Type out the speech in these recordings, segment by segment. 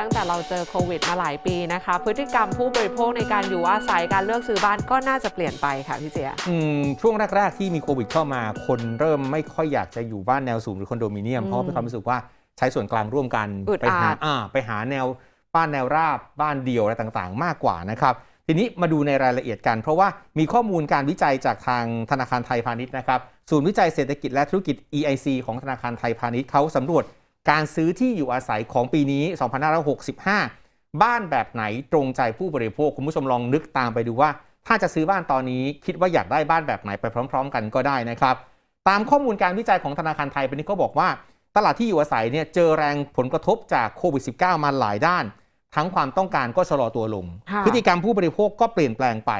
ตั้งแต่เราเจอโควิดมาหลายปีนะคะ พฤติกรรมผู้บริโภคในการอยู่อาศัยการเลือกซื้อบ้านก็น่าจะเปลี่ยนไปค่ะพี่เจียอืมช่วงแรก ๆ ที่มีโควิดเข้ามา คนเริ่มไม่ค่อยอยากจะอยู่บ้านแนวสูงหรือคอนโดมิเนียมอืมเพราะมีความรู้สึกว่าใช้ส่วนกลางร่วมกันอึดไปหาอัดอ่าไปหาแนวบ้านแนวราบบ้านเดี่ยวอะไรต่างๆ มากกว่านะครับทีนี้มาดูในรายละเอียดกัน เพราะว่ามีข้อมูลการวิจัยจากทางธนาคารไทยพาณิชย์นะครับศูนย์วิจัยเศรษฐกิจและธุรกิจ EIC ของธนาคารไทยพาณิชย์เขาสำรวจ การซื้อที่อยู่อาศัยของปีนี้ 2565 บ้านแบบไหนตรงใจผู้บริโภค คุณผู้ชมลองนึกตามไปดูว่า ถ้าจะซื้อบ้านตอนนี้คิดว่าอยากได้บ้านแบบไหนไปพร้อม ๆ กันก็ได้นะครับ ตามข้อมูลการวิจัยของธนาคารไทยเป็นนี้เขาบอกว่า ตลาดที่อยู่อาศัยเนี่ยเจอแรงผลกระทบจากโควิด -19 มาหลายด้าน ทั้งความต้องการก็ชะลอตัวลงค่ะพฤติกรรมผู้บริโภคก็เปลี่ยนแปลงไป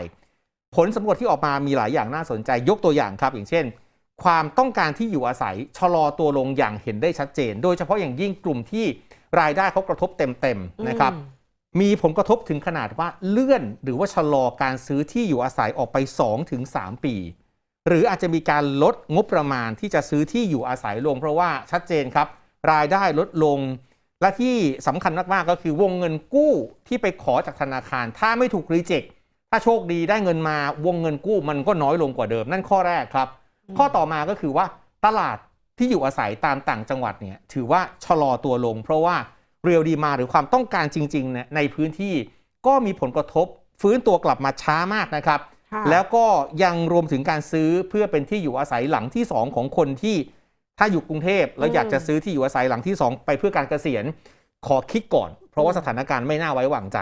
ผลสำรวจที่ออกมามีหลายอย่างน่าสนใจยกตัวอย่างครับ อย่างเช่น ความต้องการที่อยู่อาศัยชะลอตัวลงอย่างเห็นได้ชัดเจน โดยเฉพาะอย่างยิ่งกลุ่มที่รายได้เขากระทบเต็มๆนะครับอืมมีผลกระทบถึงขนาดว่าเลื่อนหรือว่าชะลอการซื้อที่อยู่อาศัยออกไป 2-3 ปี หรืออาจจะมีการลดงบประมาณที่จะซื้อที่อยู่อาศัยลง เพราะว่าชัดเจนครับ รายได้ลดลง และที่สำคัญมากๆก็คือวงเงินกู้ที่ไปขอจากธนาคาร ถ้าไม่ถูกรีเจ็คถ้าโชคดีได้เงินมาวงเงินกู้มันก็น้อยลงกว่าเดิม นั่นข้อแรกครับ ข้อต่อมาก็คือว่าตลาดที่อยู่อาศัยตามต่างจังหวัดเนี่ยถือว่าชะลอตัวลง เพราะว่าเรียลดีมาหรือความต้องการจริงๆเนี่ยในพื้นที่ก็มีผลกระทบ ฟื้นตัวกลับมาช้ามากนะครับค่ะแล้วก็ยังรวมถึงการซื้อเพื่อเป็นที่อยู่อาศัยหลังที่ 2 ของคนที่ถ้าอยู่กรุงเทพแล้วอืมอยากจะซื้อที่อยู่อาศัยหลังที่ 2 ไปเพื่อการเกษียณขอคิดก่อน เพราะว่าสถานการณ์ไม่น่าไว้วางใจ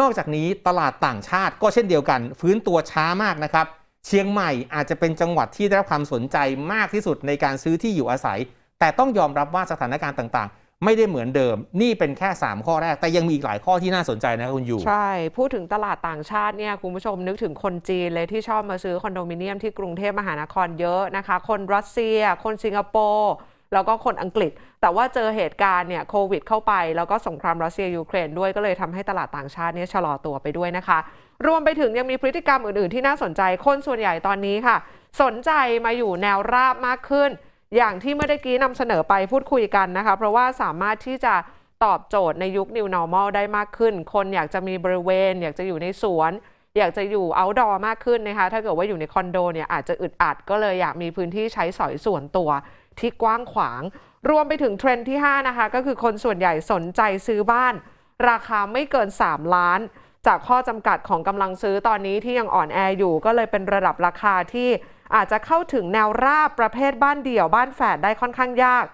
นอกจากนี้ตลาดต่างชาติก็เช่นเดียวกัน ฟื้นตัวช้ามากนะครับ เชียงใหม่อาจจะเป็นจังหวัดที่ได้รับความสนใจมากที่สุดในการซื้อที่อยู่อาศัย แต่ต้องยอมรับว่าสถานการณ์ต่างๆ ไม่ได้เหมือนเดิม นี่เป็นแค่ 3 ข้อแรก แต่ยังมีอีกหลายข้อที่น่าสนใจนะครับคุณอยู่ ใช่ พูดถึงตลาดต่างชาติเนี่ยคุณผู้ชมนึกถึงคนจีนเลยที่ชอบมาซื้อคอนโดมิเนียมที่กรุงเทพมหานครเยอะนะคะ คนรัสเซีย คนสิงคโปร์ แล้วก็คนอังกฤษ แต่ว่าเจอเหตุการณ์เนี่ยโควิดเข้าไป แล้วก็สงครามรัสเซียยูเครนด้วยก็เลยทำให้ตลาดต่างชาติเนี่ยชะลอตัวไปด้วยนะคะ รวมไปถึงยังมีพฤติกรรมอื่นๆ ที่น่าสนใจคนส่วนใหญ่ตอนนี้ค่ะ สนใจมาอยู่แนวราบมากขึ้น อย่างที่เมื่อกี้นำเสนอไปพูดคุยกันนะคะ เพราะว่าสามารถที่จะตอบโจทย์ในยุค New Normal ได้มากขึ้น คนอยากจะมีบริเวณ อยากจะอยู่ในสวน อยากจะอยู่ outdoor มากขึ้นนะคะ ถ้าเกิดว่าอยู่ในคอนโดเนี่ยอาจจะอึดอัดก็เลยอยากมีพื้นที่ใช้สอยส่วนตัว ที่กว้างขวาง รวมไปถึงเทรนด์ที่ 5 นะคะ ก็คือคนส่วนใหญ่สนใจซื้อบ้าน ราคาไม่เกิน 3 ล้าน จากข้อจำกัดของกำลังซื้อตอนนี้ที่ยังอ่อนแออยู่ก็เลยเป็นระดับราคาที่อาจจะเข้าถึงแนวราบประเภทบ้านเดี่ยวบ้านแฝดได้ค่อนข้างยาก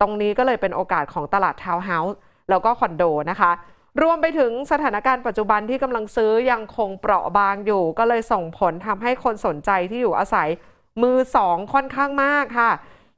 ตรงนี้ก็เลยเป็นโอกาสของตลาดทาวน์เฮาส์แล้วก็คอนโดนะคะ รวมไปถึงสถานการณ์ปัจจุบันที่กำลังซื้อยังคงเปราะบางอยู่ ก็เลยส่งผลทำให้คนสนใจที่อยู่อาศัยมือสองค่อนข้างมากค่ะ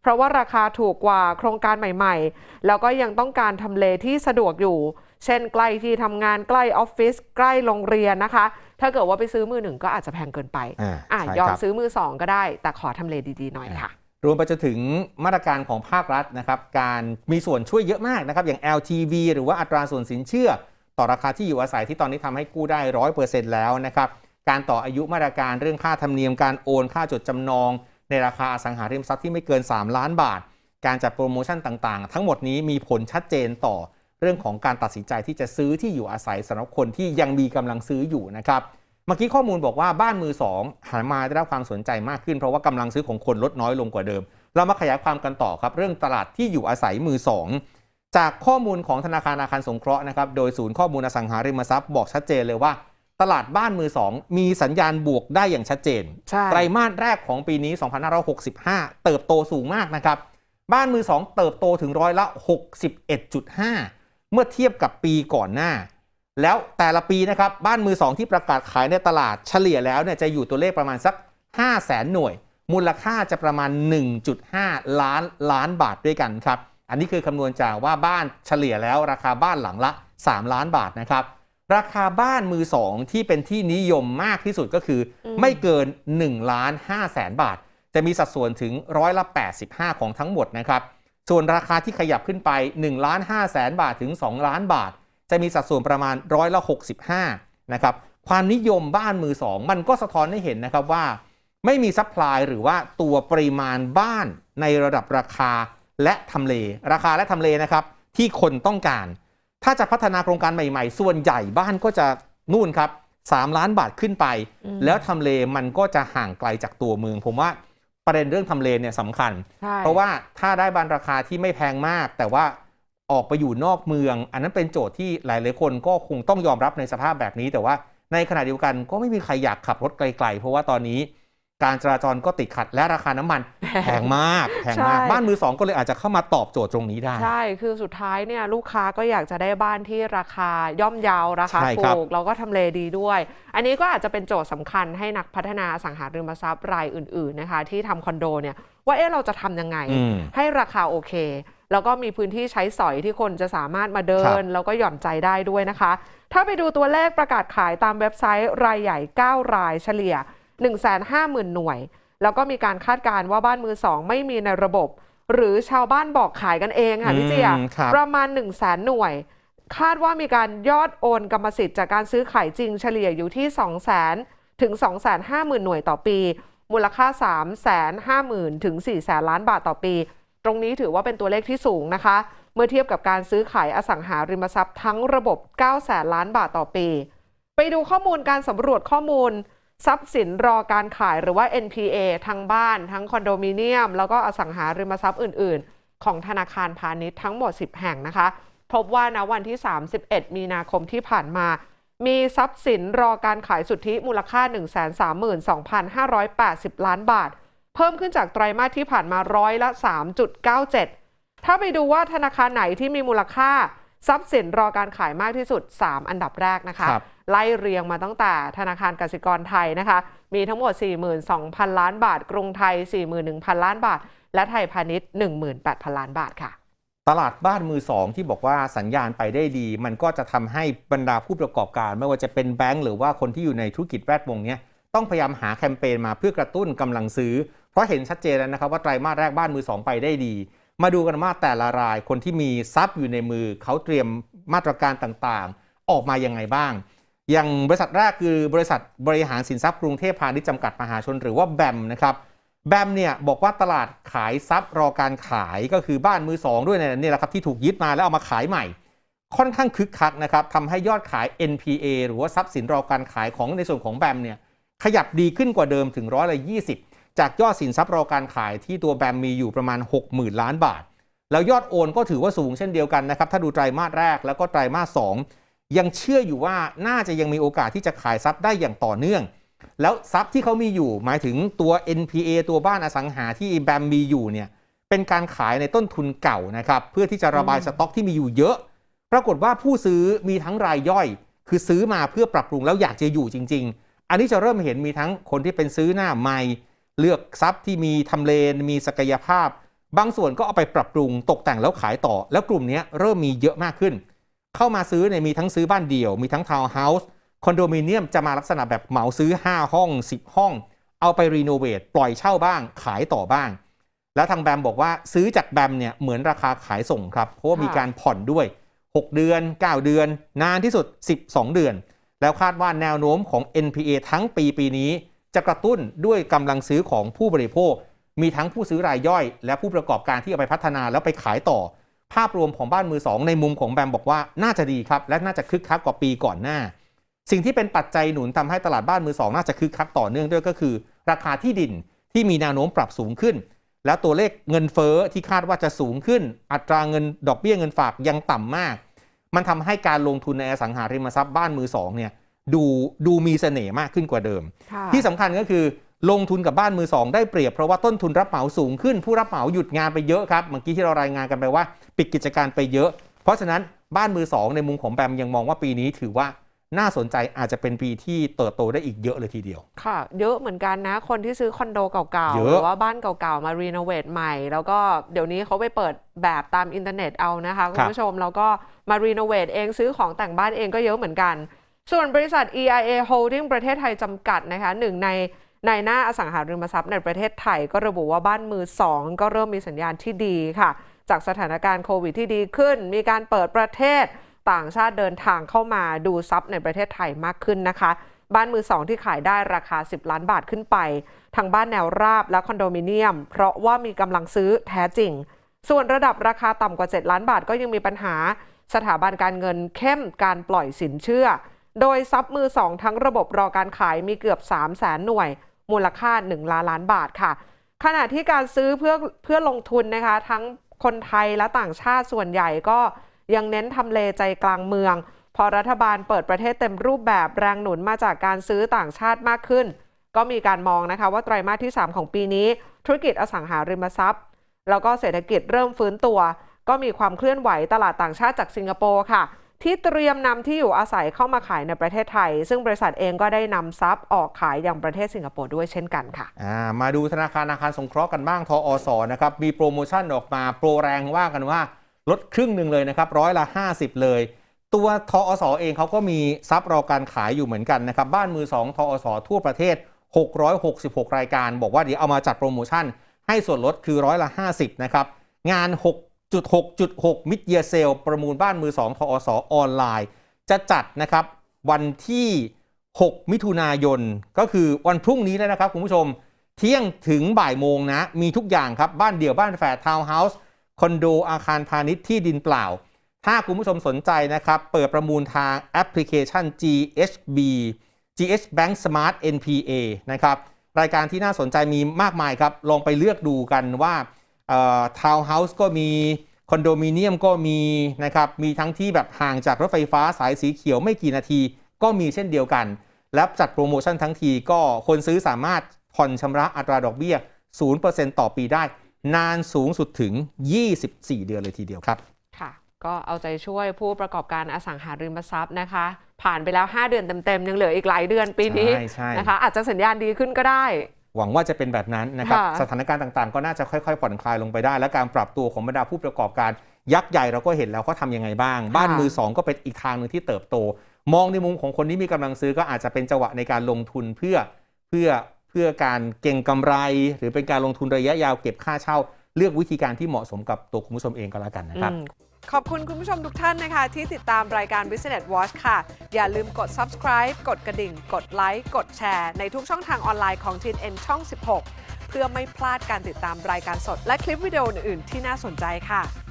เพราะว่าราคาถูกกว่าโครงการใหม่ๆ แล้วก็ยังต้องการทำเลที่สะดวกอยู่ เช่นใกล้ที่ทำงานใกล้ออฟฟิศใกล้โรงเรียนนะคะ ถ้าเกิดว่าไปซื้อมือหนึ่งก็อาจจะแพงเกินไปอ่าอะใช่ยอมครับ ซื้อมือสองก็ได้ แต่ขอทำเลดีๆหน่อยค่ะ รวมไปจนถึงมาตรการของภาครัฐนะครับ การมีส่วนช่วยเยอะมากนะครับ อย่าง LTV หรือว่าอัตราส่วนสินเชื่อ ต่อราคาที่อยู่อาศัยที่ตอนนี้ทำให้กู้ได้ร้อยเปอร์เซ็นต์แล้วนะครับ การต่ออายุมาตรการเรื่องค่าธรรมเนียมการโอนค่าจดจำนอง ในราคาอสังหาริมทรัพย์ที่ไม่เกิน 3 ล้านบาท การจัดโปรโมชั่นต่างๆ ทั้งหมดนี้มีผลชัดเจนต่อเรื่องของการตัดสินใจที่จะซื้อที่อยู่อาศัยสำหรับคนที่ยังมีกำลังซื้ออยู่นะครับเมื่อกี้ข้อมูลบอกว่าบ้านมือสองหันมาได้รับความสนใจมากขึ้น เพราะว่ากำลังซื้อของคนลดน้อยลงกว่าเดิม เรามาขยายความกันต่อครับ เรื่องตลาดที่อยู่อาศัยมือสองจากข้อมูลของธนาคารอาคารสงเคราะห์นะครับโดยศูนย์ข้อมูลอสังหาริมทรัพย์บอกชัดเจนเลยว่า ตลาดบ้านมือสองมีสัญญาณบวกได้อย่างชัดเจนใช่ไตรมาสแรกของปีนี้ 2565 เติบโตสูงมากนะครับ บ้านมือสองเติบโตถึงร้อยละ 61.5 เมื่อเทียบกับปีก่อนหน้า แล้วแต่ละปีนะครับ บ้านมือสองที่ประกาศขายในตลาดเฉลี่ยแล้วเนี่ยจะอยู่ตัวเลขประมาณสัก 5 0 0แสนหน่วย มูลค่าจะประมาณ 1.5 ล้านล้านบาทด้วยกันครับ อันนี้คือคำนวณจากว่าบ้านเฉลี่ยแล้วราคาบ้านหลังละ 3 ล้านบาทนะครับ ราคาบ้านมือสองที่เป็นที่นิยมมากที่สุดก็คืออมไม่เกิน1ล้าน5แสนบาท จะมีสัดส่วนถึงร้อยละ 85 ของทั้งหมดนะครับ ส่วนราคาที่ขยับขึ้นไป1ล้าน5แสนบาทถึง 2 ล้านบาท จะมีสัดส่วนประมาณร้อยละ 65 นะครับ ความนิยมบ้านมือสองมันก็สะท้อนให้เห็นนะครับว่า ไม่มีซัพพลายหรือว่าตัวปริมาณบ้านในระดับราคาและทำเล ราคาและทำเลนะครับที่คนต้องการ ถ้าจะพัฒนาโครงการใหม่ๆ ส่วนใหญ่บ้านก็จะนู่นครับ3ล้านบาทขึ้นไปอืมแล้วทำเลมันก็จะห่างไกลจากตัวเมือง ผมว่าประเด็นเรื่องทำเลเนี่ยสำคัญ ใช่ เพราะว่าถ้าได้บ้านราคาที่ไม่แพงมาก แต่ว่าออกไปอยู่นอกเมือง อันนั้นเป็นโจทย์ที่หลายๆคนก็คงต้องยอมรับในสภาพแบบนี้ แต่ว่าในขณะเดียวกันก็ไม่มีใครอยากขับรถไกล ๆ เพราะว่าตอนนี้ การจราจรก็ติดขัด และราคาน้ำมันแพงมากแพงมากใช่บ้านมือสองก็เลยอาจจะเข้ามาตอบโจทย์ตรงนี้ได้ ใช่ คือสุดท้ายเนี่ยลูกค้าก็อยากจะได้บ้านที่ราคาย่อมเยาวราคาใช่ครับถูกแล้วก็ทำเลดีด้วย อันนี้ก็อาจจะเป็นโจทย์สำคัญให้นักพัฒนาอสังหาริมทรัพย์รายอื่นๆนะคะที่ทำคอนโดเนี่ยว่าเอ๊ะเราจะทำยังไงอืมให้ราคาโอเค แล้วก็มีพื้นที่ใช้สอยที่คนจะสามารถมาเดิครันบแล้วก็หย่อนใจได้ด้วยนะคะ ถ้าไปดูตัวเลขประกาศขายตามเว็บไซต์รายใหญ่ 9 รายเฉลี่ย 150,000 หน่วย แล้วก็มีการคาดการณ์ว่าบ้านมือสองไม่มีในระบบ หรือชาวบ้านบอกขายกันเองค่ะพี่เจียอืมครับประมาณ 1 0 0 0 0แสนหน่วย คาดว่ามีการยอดโอนกรรมสิทธิ์จากการซื้อขายจริงเฉลี่ยอยู่ที่ 2 0 0 0 0 0ถึง 2 5 0 0 0 0 หน่วยต่อปี มูลค่า 3 5 0 0 0 0ถึง4 0 0 0 0 ล้านบาทต่อปี ตรงนี้ถือว่าเป็นตัวเลขที่สูงนะคะ เมื่อเทียบกับการซื้อขายอสังหาริมทรัพย์ทั้งระบบ9แสนล้านบาทต่อปี ไปดูข้อมูลการสำรวจข้อมูล ทรัพย์สินรอการขายหรือว่า NPA ทั้งบ้านทั้งคอนโดมิเนียม แล้วก็อสังหาริมทรัพย์อื่น ๆ ของธนาคารพาณิชย์ทั้งหมด 10 แห่งนะคะ พบว่าณวันที่ 31 มีนาคมที่ผ่านมา มีทรัพย์สินรอการขายสุทธิมูลค่า 132,580 ล้านบาท เพิ่มขึ้นจากไตรมาสที่ผ่านมาร้อยละ 3.97 ถ้าไปดูว่าธนาคารไหนที่มีมูลค่าทรัพย์สินรอการขายมากที่สุด 3 อันดับแรกนะคะค ไล่เรียงมาตั้งแต่ธนาคารกสิกรไทยนะคะ มีทั้งหมด 42,000 ล้านบาท กรุงไทย 41,000 ล้านบาท และไทยพาณิชย์ 18,000 ล้านบาทค่ะ ตลาดบ้านมือสองที่บอกว่าสัญญาณไปได้ดี มันก็จะทำให้บรรดาผู้ประกอบการ ไม่ว่าจะเป็นแบงก์หรือว่าคนที่อยู่ในธุรกิจแวดวงนี้ต้องพยายามหาแคมเปญมาเพื่อกระตุ้นกำลังซื้อ เพราะเห็นชัดเจนแล้วนะครับว่าไตรมาสแรกบ้านมือสองไปได้ดี มาดูกันว่าแต่ละรายคนที่มีทรัพย์อยู่ในมือ เขาเตรียมมาตรการต่างๆ ออกมายังไงบ้าง อย่างบริษัทแรกคือบริษัทบริหารสินทรัพย์กรุงเทพพาณิชย์จำกัดมหาชนหรือว่าแบมนะครับแบมเนี่ยบอกว่าตลาดขายทรัพย์รอการขายก็คือบ้านมือสองด้วยเนี่ยนี่แหละครับที่ถูกยึดมาแล้วเอามาขายใหม่ ค่อนข้างคึกคักนะครับทำให้ยอดขาย NPA หรือว่าทรัพย์สินรอการขายของในส่วนของแบมเนี่ยขยับดีขึ้นกว่าเดิมถึงร้อยละ20จากยอดสินทรัพย์รอการขายที่ตัวแบมมีอยู่ประมาณ 60,000 ล้านบาท แล้วยอดโอนก็ถือว่าสูงเช่นเดียวกันนะครับถ้าดูไตรมาสแรกแล้วก็ไตรมาส2 ยังเชื่ออยู่ว่าน่าจะยังมีโอกาสที่จะขายทรัพย์ได้อย่างต่อเนื่อง แล้วทรัพย์ที่เขามีอยู่หมายถึงตัว NPA ตัวบ้านอสังหาที่แบมมีอยู่เนี่ยเป็นการขายในต้นทุนเก่านะครับเพื่อที่จะระบายสต็อกที่มีอยู่เยอะ ปรากฏว่าผู้ซื้อมีทั้งรายย่อย คือซื้อมาเพื่อปรับปรุงแล้วอยากจะอยู่จริง ๆ อันนี้จะเริ่มเห็นมีทั้งคนที่เป็นซื้อหน้าใหม่ เลือกทรัพย์ที่มีทำเลมีศักยภาพ บางส่วนก็เอาไปปรับปรุงตกแต่งแล้วขายต่อ แล้วกลุ่มนี้เริ่มมีเยอะมากขึ้น เข้ามาซื้อเนี่ยมีทั้งซื้อบ้านเดี่ยว มีทั้งทาวน์เฮาส์คอนโดมิเนียมจะมาลักษณะแบบเหมาซื้อ 5 ห้อง 10 ห้อง เอาไปรีโนเวทปล่อยเช่าบ้าง ขายต่อบ้าง แล้วทางแบมบอกว่าซื้อจากแบมเนี่ยเหมือนราคาขายส่งครับ เพราะว่ามีการผ่อนด้วย 6 เดือน 9 เดือน นานที่สุด 12 เดือน แล้วคาดว่าแนวโน้มของ NPA ทั้งปีปีนี้ จะกระตุ้นด้วยกำลังซื้อของผู้บริโภค มีทั้งผู้ซื้อรายย่อย และผู้ประกอบการที่เอาไปพัฒนาแล้วไปขายต่อ ภาพรวมของบ้านมือสองในมุมของแบมบอกว่าน่าจะดีครับ และน่าจะคึกคักกว่าปีก่อนหน้า สิ่งที่เป็นปัจจัยหนุนทำให้ตลาดบ้านมือสองน่าจะคึกคักต่อเนื่องด้วยก็คือ ราคาที่ดินที่มีแนวโน้มปรับสูงขึ้น แล้วตัวเลขเงินเฟ้อที่คาดว่าจะสูงขึ้น อัตราเงินดอกเบี้ยเงินฝากยังต่ำมาก มันทำให้การลงทุนในอสังหาริมทรัพย์บ้านมือสองเนี่ยดูดูมีเสน่ห์มากขึ้นกว่าเดิมค่ะที่สำคัญก็คือลงทุนกับบ้านมือสองได้เปรียบเพราะว่าต้นทุนรับเหมาสูงขึ้น ผู้รับเหมาหยุดงานไปเยอะครับเมื่อกี้ที่เรารายงานกันไปว่า ปิดกิจการไปเยอะ เพราะฉะนั้นบ้านมือสองในมุมของแบมยังมองว่าปีนี้ถือว่าน่าสนใจอาจจะเป็นปีที่เติบโตได้อีกเยอะเลยทีเดียว ค่ะ เยอะเหมือนกันนะ คนที่ซื้อคอนโดเก่าๆเยหอะรือว่าบ้านเก่าๆ มารีโนเวทใหม่ แล้วก็เดี๋ยวนี้เขาไปเปิดแบบตามอินเทอร์เน็ตเอานะคะ คุณผู้ชม แล้วก็มารีโนเวทเองซื้อของแต่งบ้านเองก็เยอะเหมือนกัน ส่วนบริษัท EIA Holding ประเทศไทยจำกัดนะคะหนึ่งใน ในหน้าอสังหาริมทรัพย์ในประเทศไทยก็ระบุว่าบ้านมือสองก็เริ่มมีสัญญาณที่ดีค่ะ จากสถานการณ์โควิดที่ดีขึ้น มีการเปิดประเทศต่างชาติเดินทางเข้ามาดูทรัพย์ในประเทศไทยมากขึ้นนะคะ บ้านมือสองที่ขายได้ราคา 10 ล้านบาทขึ้นไปทางบ้านแนวราบและคอนโดมิเนียม เพราะว่ามีกำลังซื้อแท้จริง ส่วนระดับราคาต่ำกว่า 7 ล้านบาทก็ยังมีปัญหา สถาบันการเงินเข้มการปล่อยสินเชื่อ โดยซับมือสองทั้งระบบรอการขายมีเกือบ 3 0 0แสนหน่วย มูลค่า 1 ล้านล้านบาทค่ะ ขณะที่การซื้อเพื่อเพื่อลงทุนนะคะ ทั้งคนไทยและต่างชาติส่วนใหญ่ก็ยังเน้นทำเลใจกลางเมือง พอรัฐบาลเปิดประเทศเต็มรูปแบบแรงหนุนมาจากการซื้อต่างชาติมากขึ้น ก็มีการมองนะคะว่าไตรมาสที่ 3 ของปีนี้ ธุรกิจอสังหาริมทรัพย์ แล้วก็เศรษฐกิจเริ่มฟื้นตัว ก็มีความเคลื่อนไหวตลาดต่างชาติจากสิงคโปร์ค่ะ ที่เตรียมนำที่อยู่อาศัยเข้ามาขายในประเทศไทย ซึ่งบริษัทเองก็ได้นำทรัพย์ออกขายอย่างประเทศสิงคโปร์ด้วยเช่นกันค่ะามาดูธนาคารอาคารสงเคราะห์กันบ้างทออสนะครับมีโปรโมชั่นออกมาโปรแรงว่ากันว่าลดครึ่งหนึ่งเลยนะครับร้อยละ 50 เลย ตัวทออสเองเขาก็มีทรัพย์รอการขายอยู่เหมือนกันนะครับบ้านมือ2ทออสทั่วประเทศ 666 รายการ บอกว่าเดี๋ยวเอามาจัดโปรโมชั่นให้ส่วนลดคือร้อยละ 50นะครับงาน 6.6 มิดเยเซลประมูลบ้านมือ 2ทออสออนไลน์ จะจัดนะครับวันที่ 6 มิถุนายน ก็คือวันพรุ่งนี้แล้วนะครับคุณผู้ชม เที่ยงถึงบ่ายโมงนะ มีทุกอย่างครับ บ้านเดี่ยวบ้านแฝดทาวน์เฮาส์คอนโดอาคารพาณิชย์ที่ดินเปล่า ถ้าคุณผู้ชมสนใจนะครับ เปิดประมูลทางแอปพลิเคชัน GHB GH Bank Smart NPA นะครับรายการที่น่าสนใจมีมากมายครับ ลองไปเลือกดูกันว่า ทาวน์เฮาส์ก็มีคอนโดมิเนียมก็มีนะครับมีทั้งที่แบบห่างจากรถไฟฟ้าสายสีเขียวไม่กี่นาทีก็มีเช่นเดียวกัน และจัดโปรโมชั่นทั้งทีก็คนซื้อสามารถผ่อนชำระอัตราดอกเบี้ย 0%ต่อปีได้ นานสูงสุดถึง 24 เดือนเลยทีเดียวครับ ค่ะ ก็เอาใจช่วยผู้ประกอบการอสังหาริมทรัพย์นะคะ ผ่านไปแล้ว 5 เดือนเต็มๆ ยังเหลืออีกหลายเดือนปีนี้ใช่ใช่นะคะ อาจจะสัญญาณดีขึ้นก็ได้ หวังว่าจะเป็นแบบนั้นนะครับค่ะสถานการณ์ต่างๆ ก็น่าจะค่อยๆผ่อนคลายลงไปได้ และการปรับตัวของบรรดาผู้ประกอบการยักษ์ใหญ่เราก็เห็นแล้วเขาทำยังไงบ้าง บ้านมือสองก็เป็นอีกทางหนึ่งที่เติบโต มองในมุมของคนที่มีกำลังซื้อก็อาจจะเป็นจังหวะในการลงทุนเพื่อเพื่อเพื่อการเก็งกำไร หรือเป็นการลงทุนระยะยาวเก็บค่าเช่า เลือกวิธีการที่เหมาะสมกับตัวคุณผู้ชมเองก็แล้วกันนะครับอืม ขอบคุณคุณผู้ชมทุกท่านนะคะ ที่ติดตามรายการ Business Watch ค่ะ อย่าลืมกด subscribe กดกระดิ่ง กดไลค์กดแชร์ ในทุกช่องทางออนไลน์ของ TNN ช่อง 16 เพื่อไม่พลาดการติดตามรายการสด และคลิปวิดีโออื่นๆที่น่าสนใจค่ะ